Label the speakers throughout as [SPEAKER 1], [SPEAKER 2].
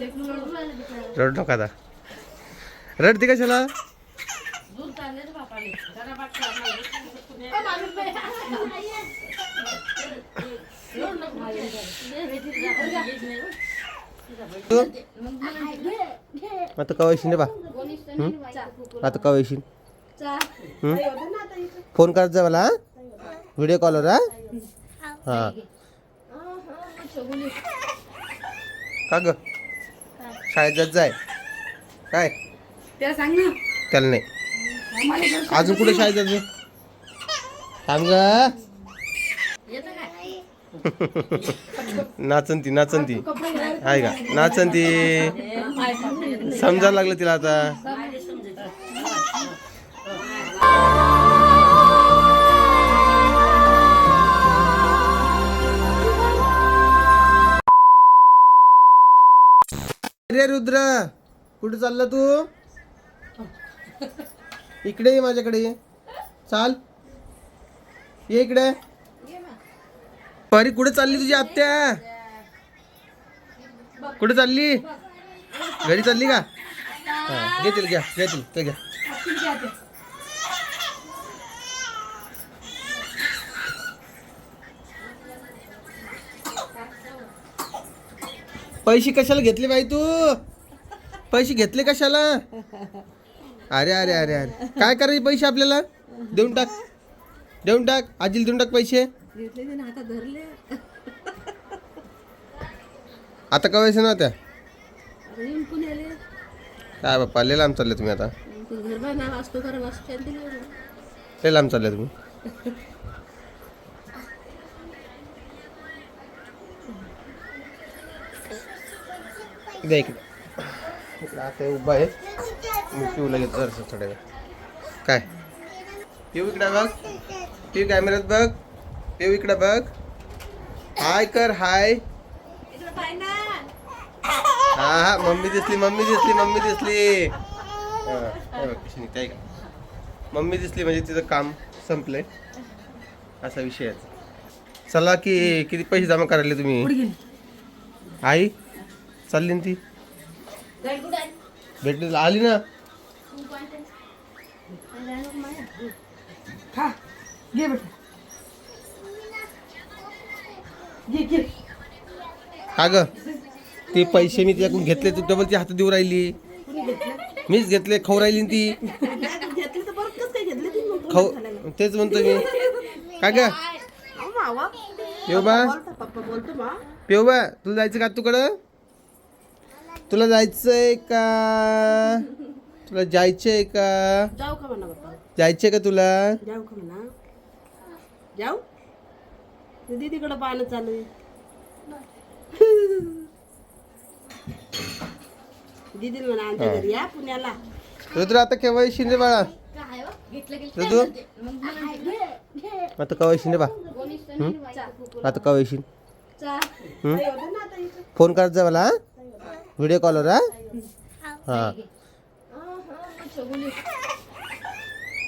[SPEAKER 1] रड नका आता रडते कशाला? तू आता कवा येशील बा? आता कवा येशील? फोन करत जा मला व्हिडिओ कॉलवर हा? हा. का ग? शाळेत जात जाय. काय?
[SPEAKER 2] त्याला सांग ना.
[SPEAKER 1] त्याला नाही. अजून कुठे शाळेत जातो थांब ग. नाचन ती नाचन ती आहे का? नाचन ती समजायला लागलं तिला आता. अरे रुद्र कुठे चालला तू? इकडे ये माझ्याकडे ये. चाल. ये इकडे. परी कुठे चालली तुझी आत्या? कुठे चालली? घरी चालली का? घेतील घ्या घेतील ते घ्या. पैसे कशाला घेतले बाई तू? पैसे घेतले कशाला? अरे अरे अरे अरे. काय करायचे पैसे आपल्याला? देऊन टाक. देऊन टाक. आजीला देऊन टाक पैसे. आता कवायचं ना त्या? काय बाप्पा लय लांब चालले तुम्ही आता. लय लांब चालले तुम्ही. द्या इकडे. इकडे आता हे उभा आहे. मी पिऊ लगेच जरसं थोड्या वेळ. काय? पिऊ इकडे बघ. पिऊ कॅमेऱ्यात बघ. पिऊ इकडे बघ. हाय कर हाय. हा हा मम्मी दिसली मम्मी दिसली मम्मी दिसली. हा, ऐक. मम्मी दिसली म्हणजे तिचं काम संपलंय. असा विषय आहे. चला की किती पैसे जमा करायले तुम्ही? आई? चालली ना ती. भेटली आली ना.
[SPEAKER 2] खा घे बेटा. घे घे.
[SPEAKER 1] का ग ते पैसे मी तिच्याकडून घेतले तू डबल ती हातात देऊ राहिली. मीच घेतले खाऊ राहिली ना ती.
[SPEAKER 2] घेतले तर परत कसं काय घेतले? तुम्ही मग
[SPEAKER 1] खाऊ तेच म्हणतो मी. का ग?
[SPEAKER 2] अहो, मावा.
[SPEAKER 1] येऊ बा
[SPEAKER 2] बोलता पप्पा बोलतो मा
[SPEAKER 1] पेऊ बा तुला जायचं का तुकडं तुला जायचंय का? तुला जायचंय का?
[SPEAKER 2] जाऊ का म्हणा पप्पा
[SPEAKER 1] जायचंय का तुला?
[SPEAKER 2] जाऊ का म्हणा? जाऊ? दीदीकडं पाहणं चालू आहे. दीदी म्हणा आमच्या घरी या पुण्याला.
[SPEAKER 1] रुद्र आता केव्हा येशील रे बाळा. रुद्र? आता केव्हा येशील रे बा हं? आता केव्हा येशील हं? फोन करत जा मला व्हिडिओ कॉलवर हा? हा.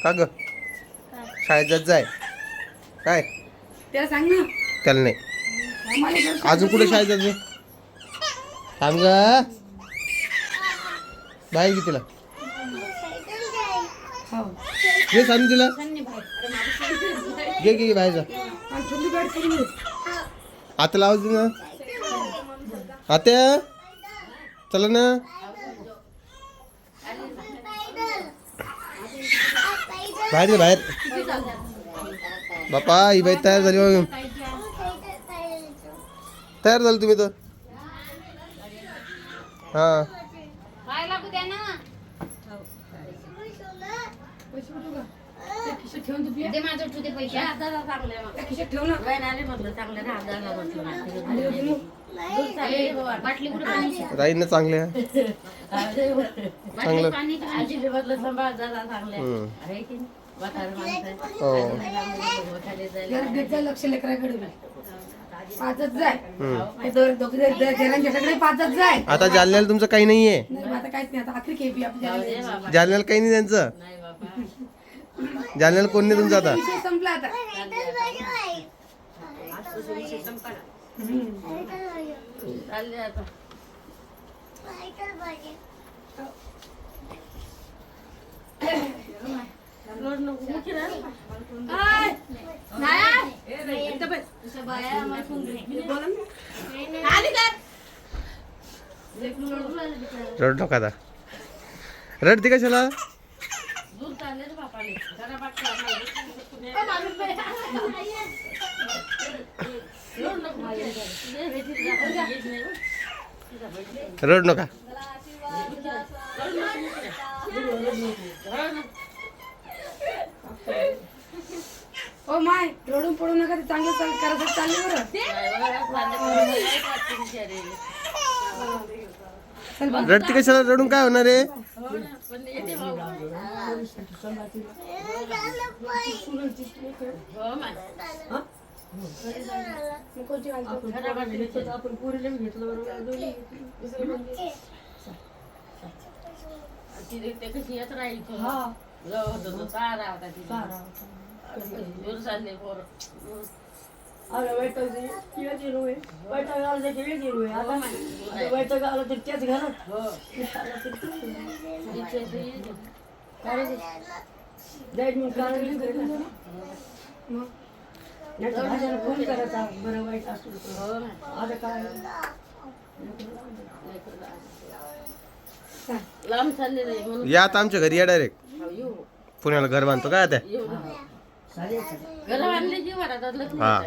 [SPEAKER 1] का ग? शाळेत जात जाय. काय?
[SPEAKER 2] त्याला सांग ना.
[SPEAKER 1] त्याला नाही. अजून कुठे शाळेत जातो थांब ग. बाहेर घे तिला. घे सांग तिला. घे घे बाहेर जा. आता लावच ना. आत्या. चला ना. बाहेर बाहेर. बापा ही बाई तयार झाली बघ. तयार झालं तुम्ही तर. हा.
[SPEAKER 3] दे माझं तू ते पैसे ए, बाटली कुठे पाण्याची
[SPEAKER 1] राहील ना चांगल्या चांगलं
[SPEAKER 3] पाण्याची
[SPEAKER 1] हम्म. हो
[SPEAKER 2] लक्ष लेकराकडे पाचच जाय
[SPEAKER 1] हम्म.
[SPEAKER 2] सगळे पाचच जाय.
[SPEAKER 1] आता जालन्याला तुमचं काही नाहीये.
[SPEAKER 2] नाही मग आता काहीच नाही आता आखरी केपी आपल्या
[SPEAKER 1] जालन्याला काही नाही त्यांचं. जालन्याला कोण नाही तुमचं आता?
[SPEAKER 2] संपला आता. रोड नको मुखी ना. इथं बस. बोला ना. आली का?
[SPEAKER 1] रड नका आता रडते कशाला रड नका.
[SPEAKER 4] ओ माय रडून पडू नका ते चांगलं चांगलं करायचं चालले बरं.
[SPEAKER 1] रडते कशाला? रडून काय होणार आहे?
[SPEAKER 2] आपण पोरीला घेतलं बरोबर कशी येत कोण घे. हा अरे वैताग जे- तर त्याच घरात आला भाज्याला फोन करायचा बरं वाईट असलं तर. आता काय?
[SPEAKER 3] लांब चाललेलं आहे म्हणून
[SPEAKER 1] या आता आमच्या घरी या डायरेक्ट
[SPEAKER 3] येऊ.
[SPEAKER 1] पुण्याला घर बांधतो काय आता?
[SPEAKER 3] येऊ. घर आणले जीवाला तर लग्न
[SPEAKER 1] हा.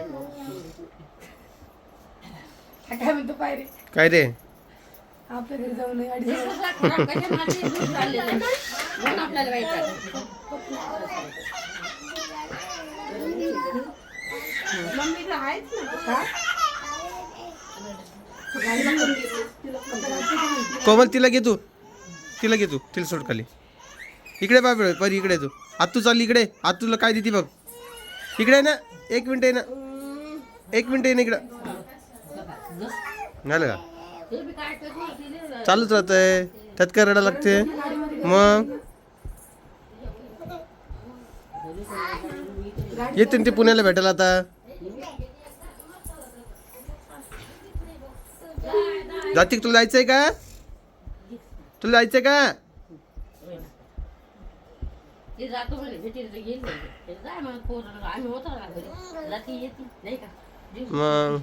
[SPEAKER 4] काय म्हणतो पायरे
[SPEAKER 1] काय रे
[SPEAKER 4] आपल्या घरी जाऊ नये अडीच
[SPEAKER 3] चाललेलं आहे? म्हणून आपल्याला वाईट.
[SPEAKER 2] मम्मीला
[SPEAKER 1] कोमल तिला घे तू. तिला घे तू तिला सोड खाली. इकडे बाप रे, परी इकडे तू. आतू चाल इकडे. आत तुला काय देते बघ. इकडे आहे ना. एक मिनिट आहे ना. एक मिनिट आहे ना इकडं. झालं का? चालूच राहत आहे त्यात काय रडा लागते मग? येते ते पुण्याला भेटायला आता. जाती तुला जायचंय का? तुला जायचंय का?
[SPEAKER 3] मग?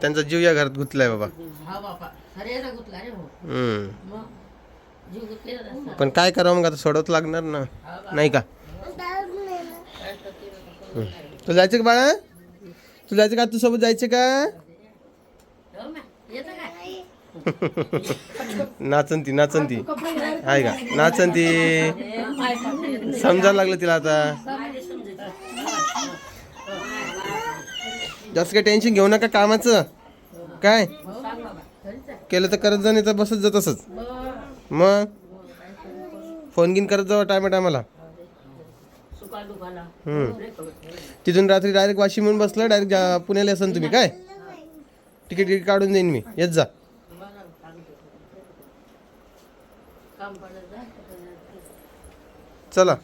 [SPEAKER 1] त्यांचा जीव या घरात गुंतलाय बाबा.
[SPEAKER 3] हा
[SPEAKER 1] हम्म. पण काय करावं मग आता सोडवत लागणार ना. नाही का. तुला जायचं का बाळा? तू जायचं का? तू सोबत जायचं का? नाचन ती नाचन ती आहे का? नाचन ती समजायला लागलं तिला आता. जास्त काही टेन्शन घेऊ नका कामाचं. काय? केलं तर करत जा नाही तर बसत जा तसंच. मग? फोन गिन करत जावा टायमा टायमाला तिथून रात्री डायरेक्ट वाशिम येऊन बसलं डायरेक्ट पुण्याला असन तुम्ही काय? तिकीट तिकीट काढून देईन मी. येत जा. चला.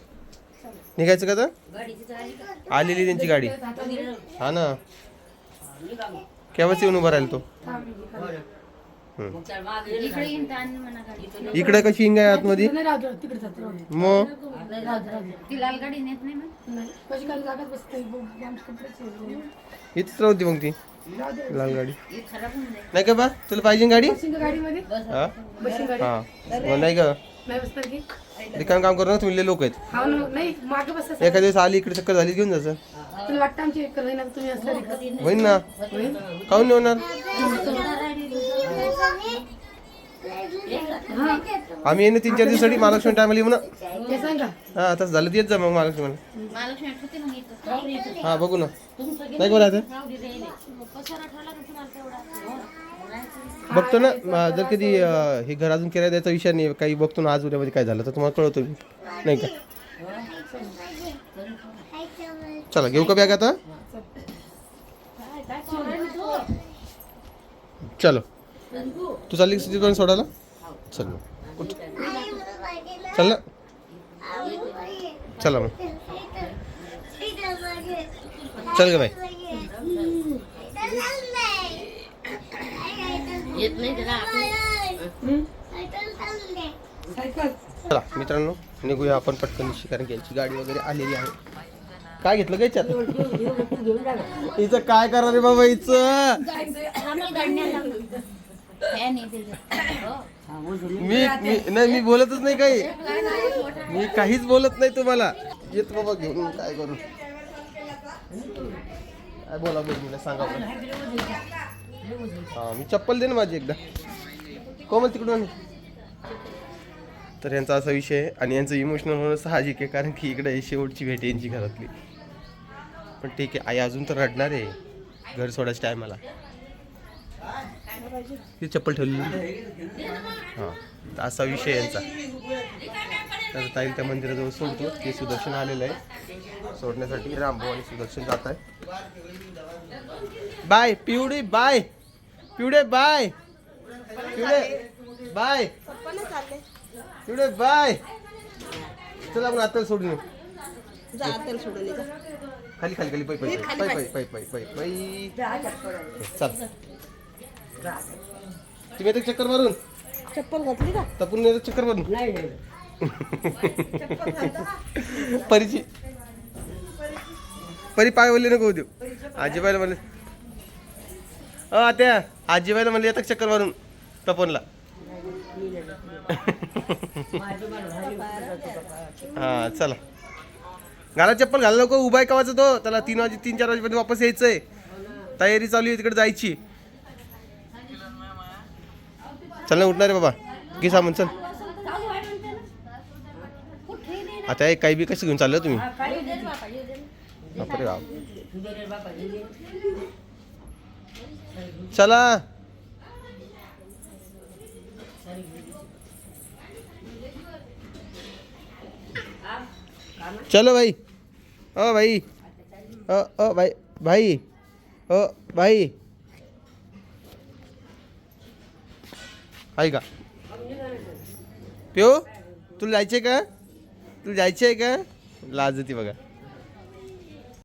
[SPEAKER 1] निघायचं का तर? आलेली त्यांची गाडी. हा ना. केव्हाच येऊन उभा राहील तो?
[SPEAKER 3] इकडे
[SPEAKER 1] कशी हिंग आहे आतमध्ये. मग?
[SPEAKER 3] ती लाल गाडी नेत नाही मग?
[SPEAKER 4] नाही कशी काही जागाच बसते आमच्या कपड्याची
[SPEAKER 1] इथेच राहते मग ती. लाल गाडी.
[SPEAKER 3] हे खराब होऊन जाईल.
[SPEAKER 1] नाही का बा? तुला पाहिजे गाडी? हा? हा. नाही का?
[SPEAKER 4] नाही बसणार की?
[SPEAKER 1] रिकाम काम करू नका तुम्ही लोक आहेत.
[SPEAKER 4] हा ना नाही मागे बसता
[SPEAKER 1] एखाद्या दिवस आली इकडे चक्कर झाली घेऊन जायचं
[SPEAKER 4] तुला वाटतं आमची एक नाही ना तुम्ही असल्या रिकामी.
[SPEAKER 1] होईन ना. काहून नाही होणार.
[SPEAKER 4] हा
[SPEAKER 1] आम्ही येणे तीन चार दिवसासाठी महालक्ष्मी टायमाला येऊ ना हा तसं झालं येत जा मग
[SPEAKER 3] महालक्ष्मी.
[SPEAKER 1] हा बघू ना. नाही आता
[SPEAKER 3] तेवढा
[SPEAKER 1] बघतो ना जर कधी हे घर अजून किराया द्यायचा विषय नाही काही बघतो ना आज उद्यामध्ये काय झालं तर तुम्हाला कळवतो मी. नाही का? चला घेऊ का बॅग आता? चलो. तू चालली का तिथपर्यंत सोडायला? चल मग. उठ. चल ना. चला मग. चल ग बाई. चला मित्रांनो निघूया आपण पटकन कारण की यांची गाडी वगैरे आलेली आहे. काय घेतलं काय. हिचं काय करा रे बाबा हिचं?
[SPEAKER 2] हा.
[SPEAKER 1] मी मी- नाही मी बोलतच नाही काही. मी काहीच बोलत नाही तुम्हाला. येत बाबा घेऊन काय करू? काय बोला बहिणीला सांगा हा मी चप्पल दे ना माझी एकदा. कोमल तिकडून? तर यांचा असा विषय आहे आणि यांचं इमोशनल होणं साहजिक आहे कारण की इकडे शेवटची भेट यांची घरातली. पण ठीक आहे आई अजून तर रडणार आहे. घर सोडायच्या टायमाला ती चप्पल ठेवली हां असा विषय यांचा. तर ताईल त्या मंदिराजवळ सोडतो. ते सुदर्शन आलेलं आहे. सोडण्यासाठी रामभाऊ आणि सुदर्शन जात आहे बाय पिवडी बाय. पिवडे बाय. पिवडे बाय. पिवडे बाय. चला आपण आता सोडून येऊ. खाली खाली खाली पै पै पै पै पै पै पै पै. चल. तुम्ही येते चक्कर मारून.
[SPEAKER 2] चप्पल घातली का?
[SPEAKER 1] तपून येते चक्कर मारून.
[SPEAKER 2] नाही
[SPEAKER 1] परीची. परी पाय वल्ले नको देऊ. आजीबाईला म्हणले. अ आत्या आजीबाईला म्हणले येतात चक्कर मारून तपनला. हा चला. घाला चप्पल घाला नको उभा आहे कवाचा तो त्याला तीन वाजे तीन चार वाजेपर्यंत वापस यायचंय. तयारी चालू आहे तिकडे जायची. चल ना उठणार रे बाबा. की सामान चल. आता हे काही बी कसं घेऊन चाललं तुम्ही? बापरे बाप. चला. चलो भाई. ओ भाई. ओ ओ भाई. भाई. ओ भाई. आहे का? पिओ तुला जायचंय का? तुला जायचं आहे का? लाजती बघा.